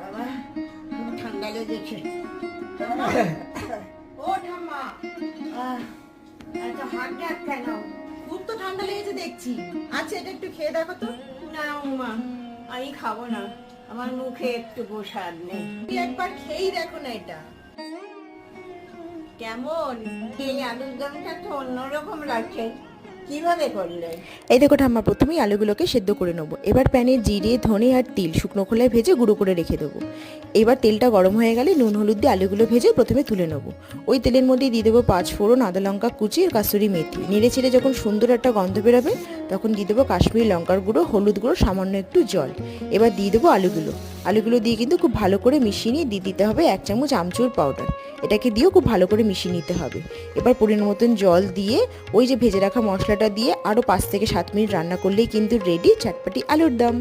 বাবা ঠান্ডা লেগেছে। ও ঠাম্মা এত হাত ডাক কেন? খুব তো ঠান্ডা লেগেছে দেখছি। আচ্ছা এটা একটু খেয়ে দেখো তো। না মা আমি খাব না। আমার মুখে একটু প্রসাদ নেই। তুমি একবার খেয়েই দেখো না এটা। কেমন? এই আলুর দমটা তো অন্যরকম লাগছে। কীভাবে এই দেখো ঠাম্মা, প্রথমেই আলুগুলোকে সেদ্ধ করে নেব। এবার প্যানে জিরে, ধনে আর তিল শুকনো খোলায় ভেজে গুঁড়ো করে রেখে দেবো। এবার তেলটা গরম হয়ে গেলে নুন, হলুদ দিয়ে আলুগুলো ভেজে প্রথমে তুলে নেব। ওই তেলের মধ্যে দিয়ে দেবো পাঁচ ফোড়ন, আদা লঙ্কা কুচি আর কাসুরি মেথি। নেড়ে ছেড়ে যখন সুন্দর একটা গন্ধ বেরোবে তখন দিয়ে দেবো কাশ্মীরি লঙ্কার গুঁড়ো, হলুদ গুঁড়ো, সামান্য একটু জল। এবার দিয়ে দেবো আলুগুলো। আলুগুলো দিয়ে কিন্তু খুব ভালো করে মিশিয়ে নিয়ে দিয়ে দিতে হবে এক চামচ আমচুর পাউডার এটাকে দিয়েও খুব ভালো করে মিশিয়ে নিতে হবে। এবার পরিমাণ মতন জল দিয়ে ওই যে ভেজে রাখা মশলাটা দিয়ে আরও পাঁচ থেকে সাত মিনিট রান্না করলেই কিন্তু রেডি চাটপাটি আলুর দম।